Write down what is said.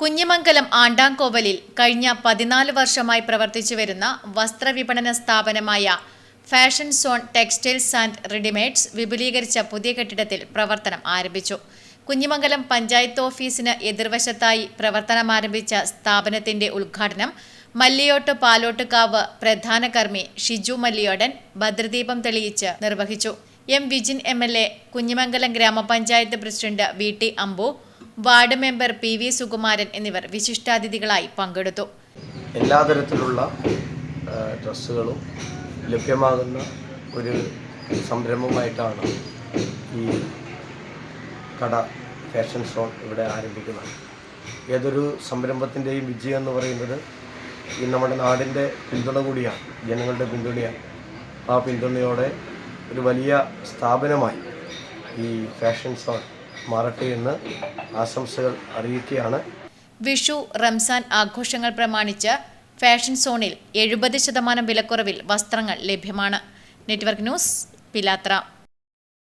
കുഞ്ഞിമംഗലം ആണ്ടാംകോവലിൽ കഴിഞ്ഞ പതിനാല് വർഷമായി പ്രവർത്തിച്ചു വരുന്ന വസ്ത്രവിപണന സ്ഥാപനമായ fashion zone textiles and readymades വിപുലീകരിച്ച പുതിയ കെട്ടിടത്തിൽ പ്രവർത്തനം ആരംഭിച്ചു. കുഞ്ഞിമംഗലം പഞ്ചായത്ത് ഓഫീസിന് എതിർവശത്തായി പ്രവർത്തനം ആരംഭിച്ച സ്ഥാപനത്തിന്റെ ഉദ്ഘാടനം മല്ലിയോട്ട് പാലോട്ടുകാവ് പ്രധാന കർമ്മി ഷിജു മല്ലിയോടൻ ഭദ്രദീപം തെളിയിച്ച് നിർവഹിച്ചു. M Vijin M L A Kunhimangalam ഗ്രാമപഞ്ചായത്ത് president V T Ambu ward member P V Sukumaran എന്നിവർ വിശിഷ്ടാതിഥികളായി പങ്കെടുത്തു. എല്ലാ തരത്തിലുള്ള ഡ്രസ്സുകളും ലഭ്യമാകുന്ന ഒരു സംരംഭമായിട്ടാണ് ഈ കട ഫാഷൻ സോൺ ഇവിടെ ആരംഭിക്കുന്നത്. ഏതൊരു സംരംഭത്തിന്റെയും വിജയം എന്ന് പറയുന്നത് ഈ നമ്മുടെ നാടിന്റെ പിന്തുണ കൂടിയാണ് ജനങ്ങളുടെ പിന്തുണയാണ്. ആ പിന്തുണയോടെ ഒരു വലിയ സ്ഥാപനമായി ഈ ഫാഷൻ സോൺ മാറട്ടെ എന്ന് ആശംസകൾ അറിയിക്കുകയാണ്. വിഷു റംസാൻ ആഘോഷങ്ങൾ പ്രമാണിച്ച് ഫാഷൻ സോണിൽ എഴുപത് ശതമാനം വിലക്കുറവിൽ വസ്ത്രങ്ങൾ ലഭ്യമാണ്. Network news Pilathara.